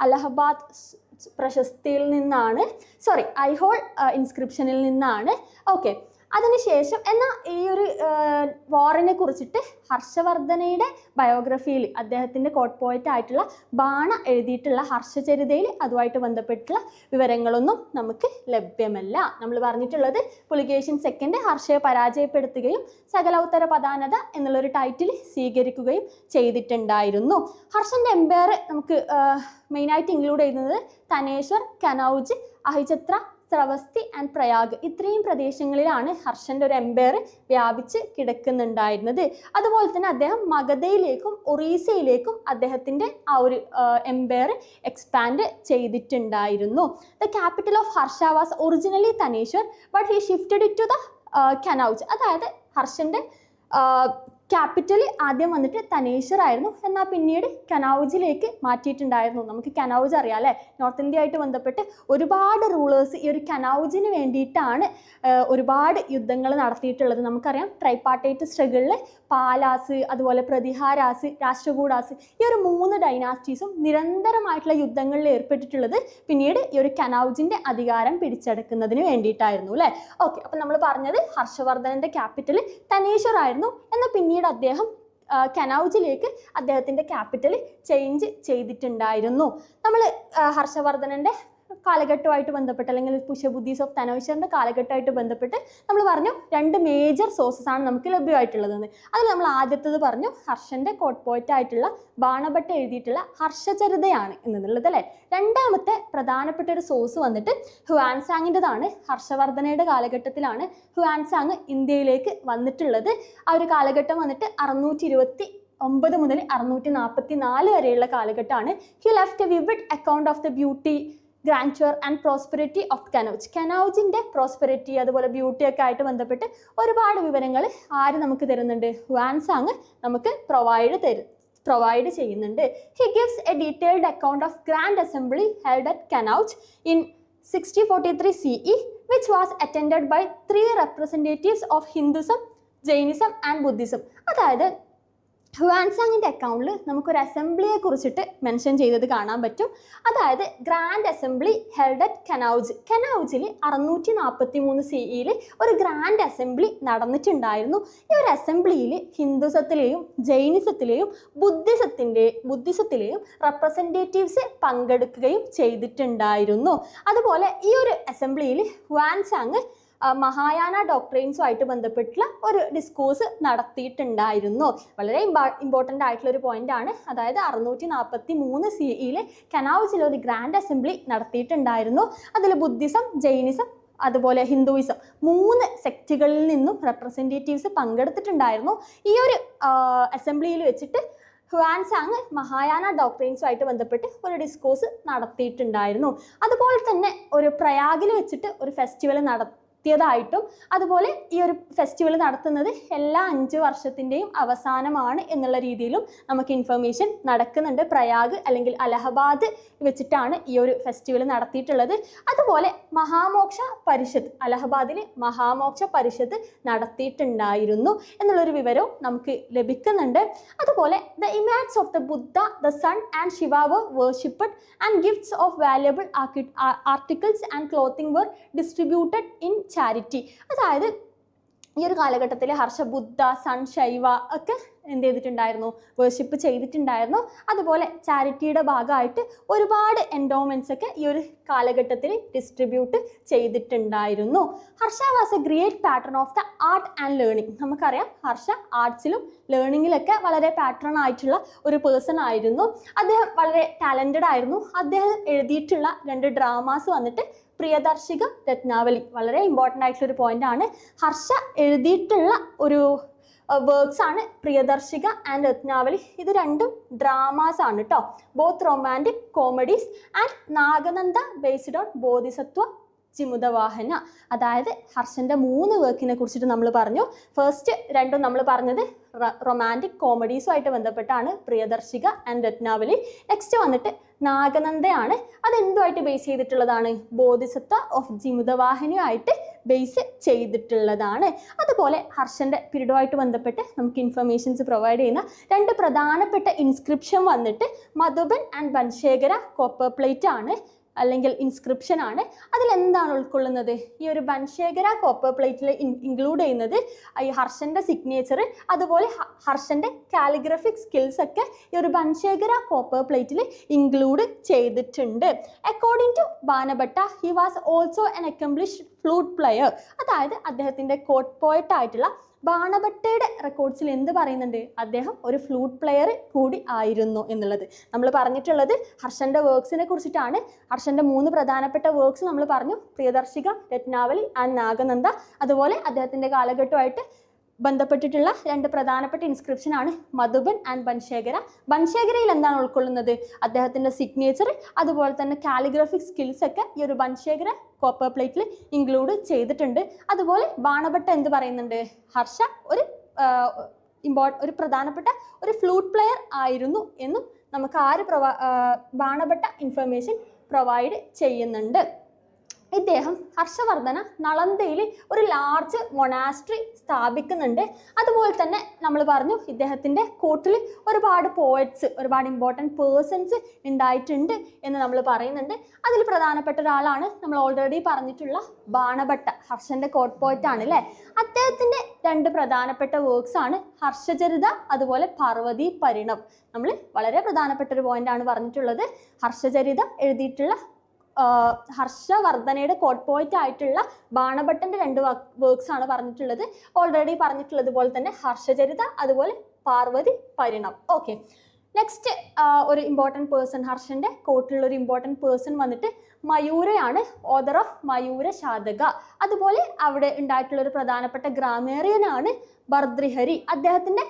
അലഹബാദ് പ്രശസ്തിയിൽ നിന്നാണ് സോറി ഐഹോൾ ഇൻസ്ക്രിപ്ഷനിൽ നിന്നാണ്. ഓക്കെ അതിനുശേഷം എന്നാൽ ഈ ഒരു വാറിനെ കുറിച്ചിട്ട് ഹർഷവർദ്ധനയുടെ ബയോഗ്രഫിയിൽ അദ്ദേഹത്തിന്റെ കോട്ട് പോയിറ്റ് ആയിട്ടുള്ള ബാണ എഴുതിയിട്ടുള്ള ഹർഷചരിതയിൽ അതുമായിട്ട് ബന്ധപ്പെട്ടുള്ള വിവരങ്ങളൊന്നും നമുക്ക് ലഭ്യമല്ല. നമ്മൾ പറഞ്ഞിട്ടുള്ളത് പുലികേശൻ സെക്കൻഡ് ഹർഷയെ പരാജയപ്പെടുത്തുകയും സകലോത്തര പ്രധാനത എന്നുള്ളൊരു ടൈറ്റിൽ സ്വീകരിക്കുകയും ചെയ്തിട്ടുണ്ടായിരുന്നു. ഹർഷന്റെ എംപയർ നമുക്ക് മെയിനായിട്ട് ഇൻക്ലൂഡ് ചെയ്യുന്നത് തനേശ്വർ കനൗജ് അഹിചത്ര സ്രവസ്തി ആൻഡ് പ്രയാഗ് ഇത്രയും പ്രദേശങ്ങളിലാണ് ഹർഷന്റെ ഒരു എംപയർ വ്യാപിച്ച് കിടക്കുന്നുണ്ടായിരുന്നത്. അതുപോലെ തന്നെ അദ്ദേഹം മഗധയിലേക്കും ഒറീസയിലേക്കും അദ്ദേഹത്തിന്റെ ആ ഒരു എംപയർ എക്സ്പാൻഡ് ചെയ്തിട്ടുണ്ടായിരുന്നു. The capital of Harsha was originally Thaneshwar but he shifted it to the Kannauj അതായത് ഹർഷന്റെ ക്യാപിറ്റൽ ആദ്യം വന്നിട്ട് തനേശ്വർ ആയിരുന്നു. എന്നാൽ പിന്നീട് കനൗജിലേക്ക് മാറ്റിയിട്ടുണ്ടായിരുന്നു. നമുക്ക് കനൗജ് അറിയാം അല്ലേ? നോർത്ത് ഇന്ത്യ ആയിട്ട് ബന്ധപ്പെട്ട് ഒരുപാട് റൂളേഴ്സ് ഈ ഒരു കനൗജിന് വേണ്ടിയിട്ടാണ് ഒരുപാട് യുദ്ധങ്ങൾ നടത്തിയിട്ടുള്ളത്. നമുക്കറിയാം ട്രൈപ്പാർട്ടേറ്റ് സ്ട്രഗിളിൽ പാലാസ് അതുപോലെ പ്രതിഹാരാസ് രാഷ്ട്രകൂടാസ് ഈ ഒരു മൂന്ന് ഡൈനാസ്റ്റീസും നിരന്തരമായിട്ടുള്ള യുദ്ധങ്ങളിൽ ഏർപ്പെട്ടിട്ടുള്ളത് പിന്നീട് ഈ ഒരു കനൗജിന്റെ അധികാരം പിടിച്ചെടുക്കുന്നതിന് വേണ്ടിയിട്ടായിരുന്നു അല്ലേ? ഓക്കെ അപ്പം നമ്മൾ പറഞ്ഞത് ഹർഷവർദ്ധനന്റെ ക്യാപിറ്റൽ തനേശ്വർ ആയിരുന്നു. എന്നാൽ പിന്നീട് അദ്ദേഹം ആ, കനൗജിലേക്ക് അദ്ദേഹത്തിന്റെ ക്യാപിറ്റൽ ചേഞ്ച് ചെയ്തിട്ടുണ്ടായിരുന്നു. നമ്മൾ ഹർഷവർദ്ധനന്റെ കാലഘട്ടമായിട്ട് ബന്ധപ്പെട്ട് അല്ലെങ്കിൽ പുഷ്യബുദ്ധീസ് ഓഫ് തനോശ്വറിന്റെ കാലഘട്ടമായിട്ട് ബന്ധപ്പെട്ട് നമ്മൾ പറഞ്ഞു രണ്ട് മേജർ സോഴ്സസ് ആണ് നമുക്ക് ലഭ്യമായിട്ടുള്ളതെന്ന് അതിൽ നമ്മൾ ആദ്യത്തേത് പറഞ്ഞു ഹർഷന്റെ കോട്ട് പോയിന്റ് ആയിട്ടുള്ള ബാണഭട്ട എഴുതിയിട്ടുള്ള ഹർഷചരിതയാണ് എന്നുള്ളത് അല്ലേ? രണ്ടാമത്തെ പ്രധാനപ്പെട്ട ഒരു സോഴ്സ് വന്നിട്ട് ഹുവാൻസാങ്ങിന്റെതാണ് ഹർഷവർദ്ധനയുടെ കാലഘട്ടത്തിലാണ് ഹുവാൻസാങ് ഇന്ത്യയിലേക്ക് വന്നിട്ടുള്ളത്. ആ ഒരു കാലഘട്ടം വന്നിട്ട് അറുന്നൂറ്റി ഇരുപത്തി ഒമ്പത് മുതൽ അറുന്നൂറ്റി നാൽപ്പത്തി നാല് വരെയുള്ള കാലഘട്ടമാണ്. He left a vivid account of the beauty grandeur and prosperity of Kannauj കനൗജിന്റെ prosperity അതുപോലെ ബ്യൂട്ടി ഒക്കെ ആയിട്ട് ബന്ധപ്പെട്ട് ഒരുപാട് വിവരങ്ങൾ ആര് നമുക്ക് തരുന്നുണ്ട്? വാൻസാങ് നമുക്ക് പ്രൊവൈഡ് തരും പ്രൊവൈഡ് ചെയ്യുന്നുണ്ട്. He gives a detailed account of grand assembly held at Kannauj in sixty forty three C E which was attend by three representatives of Hinduism Jainism and Buddhism അതായത് ഹുവാൻസാങ്ങിന്റെ അക്കൗണ്ടിൽ നമുക്കൊരു അസംബ്ലിയെ കുറിച്ചിട്ട് മെൻഷൻ ചെയ്തത് കാണാൻ പറ്റും. അതായത് grand assembly held at Kannauj കനൗജിൽ അറുന്നൂറ്റി നാൽപ്പത്തി മൂന്ന് സിഇയിൽ ഒരു ഗ്രാൻഡ് അസംബ്ലി നടന്നിട്ടുണ്ടായിരുന്നു. ഈ ഒരു അസംബ്ലിയിൽ ഹിന്ദുസത്തിലെയും ജൈനിസത്തിലെയും ബുദ്ധിസത്തിന്റെ ബുദ്ധിസത്തിലെയും റെപ്രസെന്റേറ്റീവ്സ് പങ്കെടുക്കുകയും ചെയ്തിട്ടുണ്ടായിരുന്നു. അതുപോലെ ഈ ഒരു അസംബ്ലിയിൽ ഹുവാൻസാങ് മഹായാന ഡോക്ടറേൻസുമായിട്ട് ബന്ധപ്പെട്ടുള്ള ഒരു ഡിസ്കോഴ്സ് നടത്തിയിട്ടുണ്ടായിരുന്നു. വളരെ ഇമ്പോർട്ടന്റ് ആയിട്ടുള്ള ഒരു പോയിന്റ് ആണ്. അതായത് അറുന്നൂറ്റി നാൽപ്പത്തി മൂന്ന് സിഇയിൽ കനൗജിൽ ഒരു ഗ്രാൻഡ് അസംബ്ലി നടത്തിയിട്ടുണ്ടായിരുന്നു. അതിൽ ബുദ്ധിസം ജൈനിസം അതുപോലെ ഹിന്ദുയിസം മൂന്ന് സെക്റ്റുകളിൽ നിന്നും റെപ്രസെന്റേറ്റീവ്സ് പങ്കെടുത്തിട്ടുണ്ടായിരുന്നു. ഈ ഒരു അസംബ്ലിയിൽ വെച്ചിട്ട് ഹുവാൻസാങ് മഹായാന ഡോക്ടറേൻസുമായിട്ട് ബന്ധപ്പെട്ട് ഒരു ഡിസ്കോഴ്സ് നടത്തിയിട്ടുണ്ടായിരുന്നു. അതുപോലെ തന്നെ ഒരു പ്രയാഗിൽ വെച്ചിട്ട് ഒരു ഫെസ്റ്റിവൽ നടത്തിയതായിട്ടും അതുപോലെ ഈ ഒരു ഫെസ്റ്റിവൽ നടത്തുന്നത് എല്ലാ അഞ്ച് വർഷത്തിന്റെയും അവസാനമാണ് എന്നുള്ള രീതിയിലും നമുക്ക് ഇൻഫർമേഷൻ നടക്കുന്നുണ്ട്. പ്രയാഗ് അല്ലെങ്കിൽ അലഹബാദ് വെച്ചിട്ടാണ് ഈ ഒരു ഫെസ്റ്റിവൽ നടത്തിയിട്ടുള്ളത്. അതുപോലെ മഹാമോക്ഷ പരിഷത്ത് അലഹബാദിൽ മഹാമോക്ഷ പരിഷത്ത് നടത്തിയിട്ടുണ്ടായിരുന്നു എന്നുള്ളൊരു വിവരവും നമുക്ക് ലഭിക്കുന്നുണ്ട്. അതുപോലെ the images of the Buddha the sun and Shiva were worshipped and gifts of valuable articles and clothing were distributed in charity അതായത് ഈ ഒരു കാലഘട്ടത്തിൽ ഹർഷബുദ്ധ സൺ ശൈവ ഒക്കെ എന്ത് ചെയ്തിട്ടുണ്ടായിരുന്നു? വേർഷിപ്പ് ചെയ്തിട്ടുണ്ടായിരുന്നു. അതുപോലെ ചാരിറ്റിയുടെ ഭാഗമായിട്ട് ഒരുപാട് എൻഡോമെൻസ് ഒക്കെ ഈ ഒരു കാലഘട്ടത്തിൽ ഡിസ്ട്രിബ്യൂട്ട് ചെയ്തിട്ടുണ്ടായിരുന്നു. Harsha was a great patron of the art and learning നമുക്കറിയാം ഹർഷ ആർട്സിലും ലേണിങ്ങിലൊക്കെ വളരെ പാറ്റേൺ ആയിട്ടുള്ള ഒരു പേഴ്സൺ ആയിരുന്നു. അദ്ദേഹം വളരെ ടാലന്റഡ് ആയിരുന്നു. അദ്ദേഹം എഴുതിയിട്ടുള്ള രണ്ട് ഡ്രാമാസ് വന്നിട്ട് പ്രിയദർശിക രത്നാവലി. വളരെ ഇമ്പോർട്ടന്റ് ആയിട്ടുള്ള ഒരു പോയിന്റ് ആണ്. ഹർഷ എഴുതിയിട്ടുള്ള ഒരു വർക്ക്സ് ആണ് പ്രിയദർശിക ആൻഡ് രത്നാവലി. ഇത് രണ്ടും ഡ്രാമാസ് ആണ് കേട്ടോ both romantic comedies and Nagananda based on Bodhisattva Jimutavahana അതായത് ഹർഷന്റെ മൂന്ന് വർക്കിനെ കുറിച്ചിട്ട് നമ്മൾ പറഞ്ഞു. ഫസ്റ്റ് രണ്ടും നമ്മൾ പറഞ്ഞത് റൊമാന്റിക് കോമഡീസുമായിട്ട് ബന്ധപ്പെട്ടാണ് പ്രിയദർശിക ആൻഡ് രത്നാവലി. നെക്സ്റ്റ് വന്നിട്ട് നാഗനന്ദയാണ്. അതെന്തുമായിട്ട് ബേസ് ചെയ്തിട്ടുള്ളതാണ്? ബോധിസത്വ ഓഫ് ജിമുതവാഹിനിയുമായിട്ട് ബേസ് ചെയ്തിട്ടുള്ളതാണ്. അതുപോലെ ഹർഷന്റെ പീരീഡുമായിട്ട് ബന്ധപ്പെട്ട് നമുക്ക് ഇൻഫർമേഷൻസ് പ്രൊവൈഡ് ചെയ്യുന്ന രണ്ട് പ്രധാനപ്പെട്ട ഇൻസ്ക്രിപ്ഷൻ വന്നിട്ട് Madhuban and Banskhera copper plate ആണ്. അല്ലെങ്കിൽ ഇൻസ്ക്രിപ്ഷൻ ആണ്. അതിലെന്താണ് ഉൾക്കൊള്ളുന്നത്? ഈ ഒരു ബൻശേഖര കോപ്പർ പ്ലേറ്റിൽ ഇൻക്ലൂഡ് ചെയ്യുന്നത് ഈ ഹർഷന്റെ സിഗ്നേച്ചർ അതുപോലെ ഹർഷന്റെ കാലിഗ്രഫിക് സ്കിൽസ് ഒക്കെ ഈ ഒരു ബൻശേഖര കോപ്പർ പ്ലേറ്റിൽ ഇൻക്ലൂഡ് ചെയ്തിട്ടുണ്ട്. According to Banabhatta he was also an accomplished flute player അതായത് അദ്ദേഹത്തിന്റെ കോട്ട് പോയറ്റ് ആയിട്ടുള്ള ബാണഭട്ടയുടെ റെക്കോർഡ്സിൽ എന്ത് പറയുന്നുണ്ട്? അദ്ദേഹം ഒരു ഫ്ലൂട്ട് പ്ലെയർ കൂടി ആയിരുന്നു എന്നുള്ളത്. നമ്മൾ പറഞ്ഞിട്ടുള്ളത് ഹർഷന്റെ വർക്ക്സിനെ കുറിച്ചിട്ടാണ്. ഹർഷന്റെ മൂന്ന് പ്രധാനപ്പെട്ട വർക്ക്സ് നമ്മൾ പറഞ്ഞു. പ്രിയദർശിക രത്നാവലി ആൻഡ് നാഗനന്ദ. അതുപോലെ അദ്ദേഹത്തിന്റെ കാലഘട്ടമായിട്ട് ബന്ധപ്പെട്ടിട്ടുള്ള രണ്ട് പ്രധാനപ്പെട്ട ഇൻസ്ക്രിപ്ഷൻ ആണ് മധുബൻ ആൻഡ് ബൻശേഖര. ബൻശേഖരയിൽ എന്താണ് ഉൾക്കൊള്ളുന്നത്? അദ്ദേഹത്തിന്റെ സിഗ്നേച്ചർ അതുപോലെ തന്നെ കാലിഗ്രാഫിക് സ്കിൽസ് ഒക്കെ ഈ ഒരു ബൻശേഖര കോപ്പർ പ്ലേറ്റിൽ ഇൻക്ലൂഡ് ചെയ്തിട്ടുണ്ട്. അതുപോലെ ബാണഭട്ട എന്ത് പറയുന്നുണ്ട്? ഹർഷ ഒരു ഇമ്പോ ഒരു പ്രധാനപ്പെട്ട ഒരു ഫ്ലൂട്ട് പ്ലെയർ ആയിരുന്നു എന്നും നമുക്ക് ആര് പ്രൊവ ബാണഭട്ട ഇൻഫർമേഷൻ പ്രൊവൈഡ് ചെയ്യുന്നുണ്ട്. ഇദ്ദേഹം ഹർഷവർദ്ധന നളന്തയിൽ ഒരു ലാർജ് മൊണാസ്ട്രി സ്ഥാപിക്കുന്നുണ്ട്. അതുപോലെ തന്നെ നമ്മൾ പറഞ്ഞു ഇദ്ദേഹത്തിന്റെ കൂട്ടിൽ ഒരുപാട് പോയറ്റ്സ് ഒരുപാട് ഇമ്പോർട്ടന്റ് പേഴ്സൺസ് ഉണ്ടായിട്ടുണ്ട് എന്ന് നമ്മൾ പറയുന്നുണ്ട്. അതിൽ പ്രധാനപ്പെട്ട ഒരാളാണ് നമ്മൾ ഓൾറെഡി പറഞ്ഞിട്ടുള്ള ബാണഭട്ട ഹർഷന്റെ കോട്ട് പോയറ്റ് ആണ് അല്ലേ അദ്ദേഹത്തിന്റെ രണ്ട് പ്രധാനപ്പെട്ട വർക്ക്സ് ആണ് ഹർഷചരിത അതുപോലെ പാർവതി പരിണം നമ്മൾ വളരെ പ്രധാനപ്പെട്ട ഒരു പോയിന്റ് ആണ് പറഞ്ഞിട്ടുള്ളത്. ഹർഷചരിത എഴുതിയിട്ടുള്ള ഹർഷവർദ്ധനയുടെ കോട്ട് പോയിന്റ് ആയിട്ടുള്ള ബാണഭട്ടന്റെ രണ്ട് വർക്ക്സ് ആണ് പറഞ്ഞിട്ടുള്ളത്. ഓൾറെഡി പറഞ്ഞിട്ടുള്ളത് പോലെ തന്നെ ഹർഷചരിത അതുപോലെ പാർവതി പരിണം. ഓക്കെ നെക്സ്റ്റ് ഒരു ഇമ്പോർട്ടന്റ് പേഴ്സൺ ഹർഷന്റെ കോട്ടിലുള്ള ഒരു ഇമ്പോർട്ടന്റ് പേഴ്സൺ വന്നിട്ട് മയൂരയാണ് ഓദർ ഓഫ് മയൂര ശാതക. അതുപോലെ അവിടെ ഉണ്ടായിട്ടുള്ള ഒരു പ്രധാനപ്പെട്ട ഗ്രാമേറിയനാണ് ഭർദ്രിഹരി അദ്ദേഹത്തിന്റെ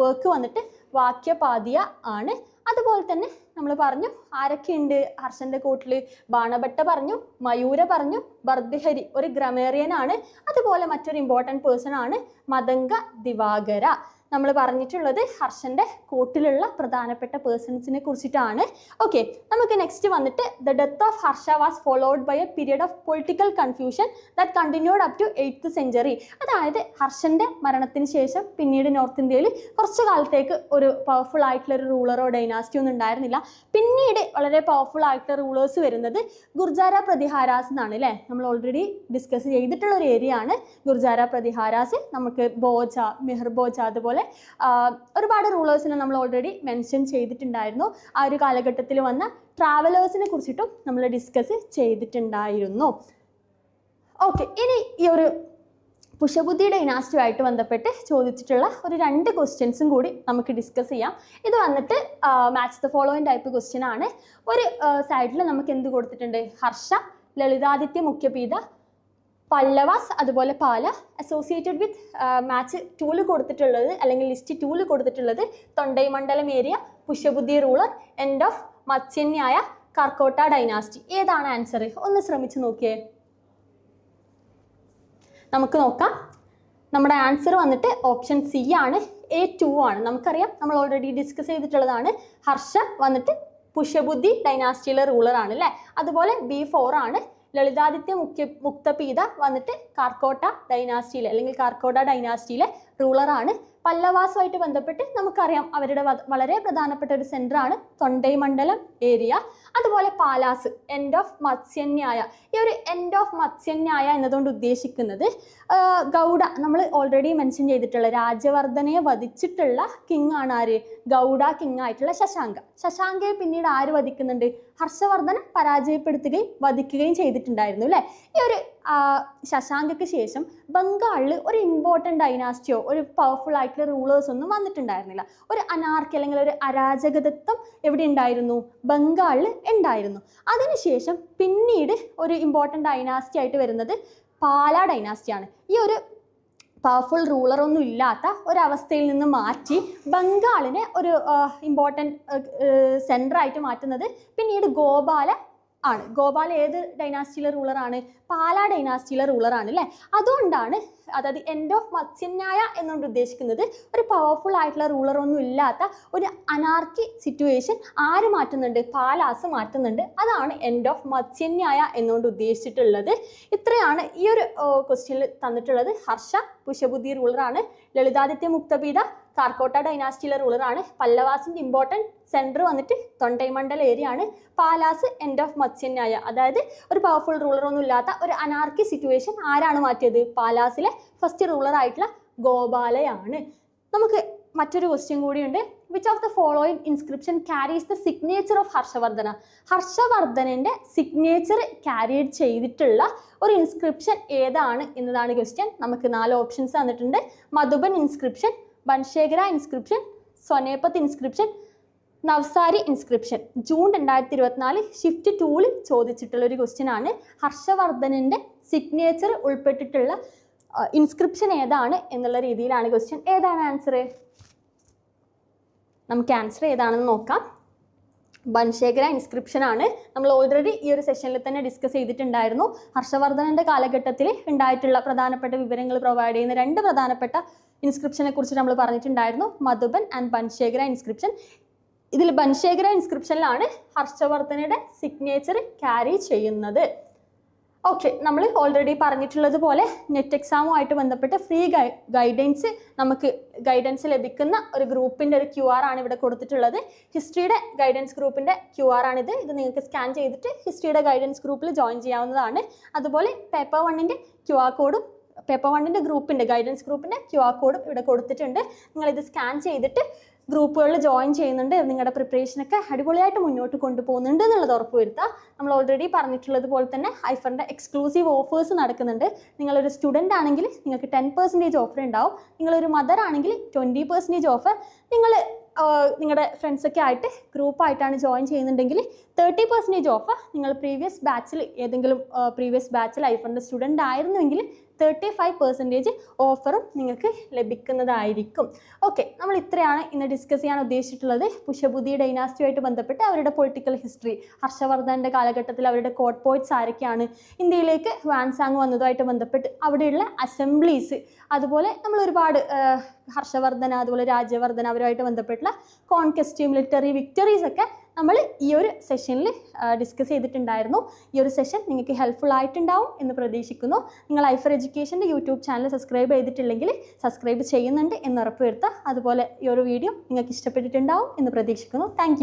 വർക്ക് വന്നിട്ട് വാക്യപാതിയ ആണ്. അതുപോലെ തന്നെ നമ്മൾ പറഞ്ഞു ആരൊക്കെയുണ്ട്? ഹർഷന്റെ കൂട്ടിൽ ബാണഭട്ട പറഞ്ഞു മയൂര പറഞ്ഞു ബർദിഹരി ഒരു ഗ്രമേറിയൻ ആണ്. അതുപോലെ മറ്റൊരു ഇമ്പോർട്ടന്റ് പേഴ്സൺ ആണ് മതംഗ ദിവാകര. നമ്മൾ പറഞ്ഞിട്ടുള്ളത് ഹർഷന്റെ കോട്ടിലുള്ള പ്രധാനപ്പെട്ട പേഴ്സൺസിനെ കുറിച്ചിട്ടാണ്. ഓക്കെ നമുക്ക് നെക്സ്റ്റ് വന്നിട്ട് the death of Harsha was followed by a period of political confusion that continued up to eighth century അതായത് ഹർഷന്റെ മരണത്തിന് ശേഷം പിന്നീട് നോർത്ത് ഇന്ത്യയിൽ കുറച്ച് കാലത്തേക്ക് ഒരു പവർഫുൾ ആയിട്ടുള്ള ഒരു റൂളറോ ഡൈനാസ്റ്റി ഒന്നും ഉണ്ടായിരുന്നില്ല. പിന്നീട് വളരെ പവർഫുൾ ആയിട്ടുള്ള റൂളേഴ്സ് വരുന്നത് ഗുർജാര പ്രതിഹാരാസ് എന്നാണ് അല്ലേ നമ്മൾ ഓൾറെഡി ഡിസ്കസ് ചെയ്തിട്ടുള്ള ഒരു ഏരിയ ആണ് ഗുർജാര പ്രതിഹാരാസ്. നമുക്ക് ബോജ മെഹർ ബോജ അതുപോലെ ആ, ഒരുപാട് റൂളേഴ്സിനെ നമ്മൾ ഓൾറെഡി മെൻഷൻ ചെയ്തിട്ടുണ്ടായിരുന്നു. ആ ഒരു കാലഘട്ടത്തിൽ വന്ന ട്രാവലേഴ്സിനെ കുറിച്ചിട്ടും നമ്മൾ ഡിസ്കസ് ചെയ്തിട്ടുണ്ടായിരുന്നു. ഓക്കെ ഇനി ഈ ഒരു പുഷബുദ്ധിയുടെ ഇനാസ്റ്റുമായിട്ട് ബന്ധപ്പെട്ട് ചോദിച്ചിട്ടുള്ള ഒരു രണ്ട് ക്വസ്റ്റ്യൻസും കൂടി നമുക്ക് ഡിസ്കസ് ചെയ്യാം. ഇത് വന്നിട്ട് match the following type question ആണ്. ഒരു സൈഡിൽ നമുക്ക് എന്ത് കൊടുത്തിട്ടുണ്ട്? ഹർഷ ലളിതാദിത്യ മുഖ്യപീത പല്ലവാസ് അതുപോലെ Pala associated with match two കൊടുത്തിട്ടുള്ളത് അല്ലെങ്കിൽ ലിസ്റ്റ് ടൂൾ കൊടുത്തിട്ടുള്ളത് Thondai Mandalam area Pushyabhuti ruler end of Matsyanyaya Karkota dynasty ഏതാണ് ആൻസർ ഒന്ന് ശ്രമിച്ചു നോക്കിയേ. നമുക്ക് നോക്കാം. നമ്മുടെ ആൻസർ വന്നിട്ട് ഓപ്ഷൻ സി ആണ് എ ടു ആണ്. നമുക്കറിയാം നമ്മൾ ഓൾറെഡി ഡിസ്കസ് ചെയ്തിട്ടുള്ളതാണ്. ഹർഷ വന്നിട്ട് പുഷ്യബുദ്ധി ഡൈനാസ്റ്റിയിലെ റൂളർ ആണ് അല്ലേ? അതുപോലെ ബി ഫോർ ആണ് ലളിതാദിത്യ മുഖ്യ മുക്തപീത വന്നിട്ട് കാർക്കോട്ട ഡൈനാസ്റ്റിയിലെ അല്ലെങ്കിൽ കാർക്കോട്ട ഡൈനാസ്റ്റിയിലെ റൂളറാണ്. പല്ലവാസുമായിട്ട് ബന്ധപ്പെട്ട് നമുക്കറിയാം അവരുടെ വളരെ പ്രധാനപ്പെട്ട ഒരു സെന്റർ ആണ് തൊണ്ടൈമണ്ഡലം ഏരിയ. അതുപോലെ പാലാസ് എൻഡ് ഓഫ് മത്സ്യന്യായ. ഈ ഒരു എൻഡ് ഓഫ് മത്സ്യന്യായ എന്നതുകൊണ്ട് ഉദ്ദേശിക്കുന്നത് ഗൗഡ നമ്മൾ ഓൾറെഡി മെൻഷൻ ചെയ്തിട്ടുള്ള രാജവർദ്ധനയെ വധിച്ചിട്ടുള്ള കിങ് ആണ് ആര്? ഗൗഡ കിങ് ആയിട്ടുള്ള ശശാങ്ക. ശശാങ്കയെ പിന്നീട് ആര് വധിക്കുന്നുണ്ട്? ഹർഷവർദ്ധന പരാജയപ്പെടുത്തുകയും വധിക്കുകയും ചെയ്തിട്ടുണ്ടായിരുന്നു അല്ലേ ഈ ഒരു ശശാങ്കയ്ക്ക് ശേഷം ബംഗാളിൽ ഒരു ഇമ്പോർട്ടന്റ് ഡൈനാസ്റ്റിയോ ഒരു പവർഫുൾ ആയിട്ടുള്ള റൂളേഴ്സ് ഒന്നും വന്നിട്ടുണ്ടായിരുന്നില്ല. ഒരു അനാർക്കി അല്ലെങ്കിൽ ഒരു അരാജകതത്വം എവിടെ ഉണ്ടായിരുന്നു? ബംഗാളിൽ ഉണ്ടായിരുന്നു. അതിനുശേഷം പിന്നീട് ഒരു ഇമ്പോർട്ടന്റ് ഡൈനാസ്റ്റി ആയിട്ട് വരുന്നത് പാലാ ഡൈനാസ്റ്റിയാണ് ഈ ഒരു പവർഫുൾ റൂളർ ഒന്നും ഇല്ലാത്ത ഒരവസ്ഥയിൽ നിന്ന് മാറ്റി ബംഗാളിനെ ഒരു ഇമ്പോർട്ടന്റ് സെന്ററായിട്ട് മാറ്റുന്നത് പിന്നീട് ഗോപാല ആണ്. ഗോപാൽ ഏത് ഡൈനാസ്റ്റിയിലെ റൂളറാണ് പാല ഡൈനാസ്റ്റിയിലെ റൂളറാണ് അല്ലേ? അതുകൊണ്ടാണ് അതായത് എൻഡ് ഓഫ് മത്സ്യന്യായ എന്നുകൊണ്ട് ഉദ്ദേശിക്കുന്നത് ഒരു പവർഫുൾ ആയിട്ടുള്ള റൂളർ ഒന്നും ഇല്ലാത്ത ഒരു അനാർക്കി സിറ്റുവേഷൻ ആര് മാറ്റുന്നുണ്ട്? പാലാസ് മാറ്റുന്നുണ്ട്. അതാണ് എൻഡ് ഓഫ് മത്സ്യന്യായ എന്നുകൊണ്ട് ഉദ്ദേശിച്ചിട്ടുള്ളത്. ഇത്രയാണ് ഈ ഒരു ക്വസ്റ്റ്യനിൽ തന്നിട്ടുള്ളത്. ഹർഷ പുഷ്യബുദ്ധി റൂളറാണ് ലളിതാദിത്യ മുക്തപീത കാർക്കോട്ട ഡൈനാസ്റ്റിയിലെ റൂളറാണ് പല്ലവാസിന്റെ ഇമ്പോർട്ടന്റ് സെന്റർ വന്നിട്ട് തൊണ്ടൈമണ്ഡൽ ഏരിയ ആണ്. പാലാസ് എൻഡ് ഓഫ് മത്സ്യന്യായ അതായത് ഒരു പവർഫുൾ റൂളർ ഒന്നും ഇല്ലാത്ത ഒരു അനാർക്കി സിറ്റുവേഷൻ ആരാണ് മാറ്റിയത്? പാലാസിലെ ഫസ്റ്റ് റൂളർ ആയിട്ടുള്ള ഗോപാലയാണ്. നമുക്ക് മറ്റൊരു ക്വസ്റ്റ്യൻ കൂടിയുണ്ട് which of the following inscription carries the signature of Harshavardhana ഹർഷവർദ്ധനന്റെ signature carry ചെയ്തിട്ടുള്ള ഒരു ഇൻസ്ക്രിപ്ഷൻ ഏതാണ് എന്നതാണ് ക്വസ്റ്റ്യൻ നമുക്ക് നാല് ഓപ്ഷൻസ് തന്നിട്ടുണ്ട്. Madhuban inscription Banskhera inscription Sonepat inscription Navsari inscription June രണ്ടായിരത്തി ഇരുപത്തിനാല് ഷിഫ്റ്റ് ടൂളിൽ ചോദിച്ചിട്ടുള്ള ഒരു ക്വസ്റ്റ്യൻ ആണ്. ഹർഷവർദ്ധനന്റെ സിഗ്നേച്ചർ ഉൾപ്പെട്ടിട്ടുള്ള ഇൻസ്ക്രിപ്ഷൻ ഏതാണ് എന്നുള്ള രീതിയിലാണ് ക്വസ്റ്റ്യൻ ഏതാണ് ആൻസർ നമുക്ക് ആൻസർ ഏതാണെന്ന് നോക്കാം. ബൻശേഖര ഇൻസ്ക്രിപ്ഷനാണ് നമ്മൾ ഓൾറെഡി ഈ ഒരു സെഷനിൽ തന്നെ ഡിസ്കസ് ചെയ്തിട്ടുണ്ടായിരുന്നു. ഹർഷവർദ്ധനന്റെ കാലഘട്ടത്തിൽ ഉണ്ടായിട്ടുള്ള പ്രധാനപ്പെട്ട വിവരങ്ങൾ പ്രൊവൈഡ് ചെയ്യുന്ന രണ്ട് പ്രധാനപ്പെട്ട ഇൻസ്ക്രിപ്ഷനെ കുറിച്ച് നമ്മൾ പറഞ്ഞിട്ടുണ്ടായിരുന്നു. മധുബൻ ആൻഡ് ബൻശേഖര ഇൻസ്ക്രിപ്ഷൻ ഇതിൽ ബൻശേഖര ഇൻസ്ക്രിപ്ഷനിലാണ് ഹർഷവർദ്ധനയുടെ സിഗ്നേച്ചർ ക്യാരി ചെയ്യുന്നത്. ഓക്കെ നമ്മൾ ഓൾറെഡി പറഞ്ഞിട്ടുള്ളത് പോലെ നെറ്റ് എക്സാമുമായിട്ട് ബന്ധപ്പെട്ട് ഫ്രീ ഗൈഡൻസ് നമുക്ക് ഗൈഡൻസ് ലഭിക്കുന്ന ഒരു ഗ്രൂപ്പിന്റെ ഒരു ക്യു ആർ ആണ് ഇവിടെ കൊടുത്തിട്ടുള്ളത്. ഹിസ്റ്ററിയുടെ ഗൈഡൻസ് ഗ്രൂപ്പിന്റെ ക്യു ആർ ആണിത്. ഇത് നിങ്ങൾക്ക് സ്കാൻ ചെയ്തിട്ട് ഹിസ്റ്ററിയുടെ ഗൈഡൻസ് ഗ്രൂപ്പിൽ ജോയിൻ ചെയ്യാവുന്നതാണ്. അതുപോലെ പേപ്പർ വണ്ണിന്റെ ക്യു ആർ കോഡും പേപ്പർ വണ്ണിന്റെ ഗ്രൂപ്പിന്റെ ഗൈഡൻസ് ഗ്രൂപ്പിന്റെ ക്യു ആർ കോഡും ഇവിടെ കൊടുത്തിട്ടുണ്ട്. നിങ്ങളിത് സ്കാൻ ചെയ്തിട്ട് ഗ്രൂപ്പുകളിൽ ജോയിൻ ചെയ്യുന്നുണ്ട്. നിങ്ങളുടെ പ്രിപ്പറേഷനൊക്കെ അടിപൊളിയായിട്ട് മുന്നോട്ട് കൊണ്ടുപോകുന്നുണ്ട് എന്നുള്ളത് ഉറപ്പ് വരുത്തുക നമ്മൾ ഓൾറെഡി പറഞ്ഞിട്ടുള്ളത് പോലെ തന്നെ ഐഫറിന്റെ എക്സ്ക്ലൂസീവ് ഓഫേഴ്സ് നടക്കുന്നുണ്ട്. നിങ്ങളൊരു സ്റ്റുഡന്റ് ആണെങ്കിൽ നിങ്ങൾക്ക് ടെൻ പെർസെന്റേജ് ഓഫർ ഉണ്ടാവും. നിങ്ങളൊരു മദർ ആണെങ്കിൽ ട്വന്റി പെർസെന്റേജ് ഓഫർ നിങ്ങൾ നിങ്ങളുടെ ഫ്രണ്ട്സൊക്കെ ആയിട്ട് ഗ്രൂപ്പായിട്ടാണ് ജോയിൻ ചെയ്യുന്നുണ്ടെങ്കിൽ തേർട്ടി പെർസെന്റേജ് ഓഫർ നിങ്ങൾ പ്രീവിയസ് ബാച്ചിൽ ഏതെങ്കിലും പ്രീവിയസ് ബാച്ചിൽ ഐഫറിന്റെ സ്റ്റുഡന്റ് ആയിരുന്നുവെങ്കിൽ തേർട്ടി ഫൈവ് പെർസെന്റേജ് ഓഫറും നിങ്ങൾക്ക് ലഭിക്കുന്നതായിരിക്കും. ഓക്കെ നമ്മൾ ഇത്രയാണ് ഇന്ന് ഡിസ്കസ് ചെയ്യാൻ ഉദ്ദേശിച്ചിട്ടുള്ളത്. പുഷ്യബുദ്ധി ഡൈനാസ്റ്റിയുമായിട്ട് ബന്ധപ്പെട്ട് അവരുടെ പൊളിറ്റിക്കൽ ഹിസ്റ്ററി ഹർഷവർദ്ധന്റെ കാലഘട്ടത്തിൽ അവരുടെ കോട്ട് പോയിറ്റ്സ് ആരൊക്കെയാണ് ഇന്ത്യയിലേക്ക് വാൻസാങ് വന്നതുമായിട്ട് ബന്ധപ്പെട്ട് അവിടെയുള്ള അസംബ്ലീസ് അതുപോലെ നമ്മൾ ഒരുപാട് ഹർഷവർദ്ധന അതുപോലെ രാജ്യവർദ്ധന അവരുമായിട്ട് ബന്ധപ്പെട്ടുള്ള കോൺകസ്റ്റ് മിലിറ്ററി വിക്ടറീസ് ഒക്കെ നമ്മൾ ഈ ഒരു സെഷനിൽ ഡിസ്കസ് ചെയ്തിട്ടുണ്ടായിരുന്നു. ഈ ഒരു സെഷൻ നിങ്ങൾക്ക് ഹെൽപ്ഫുൾ ആയിട്ടുണ്ടാവും എന്ന് പ്രതീക്ഷിക്കുന്നു. നിങ്ങൾ ഐഫർ എഡ്യൂക്കേഷന്റെ യൂട്യൂബ് ചാനൽ സബ്സ്ക്രൈബ് ചെയ്തിട്ടില്ലെങ്കിൽ സബ്സ്ക്രൈബ് ചെയ്യുന്നുണ്ട് എന്ന് ഉറപ്പുവരുത്തുക. അതുപോലെ ഈ ഒരു വീഡിയോ നിങ്ങൾക്ക് ഇഷ്ടപ്പെട്ടിട്ടുണ്ടാവും എന്ന് പ്രതീക്ഷിക്കുന്നു. താങ്ക്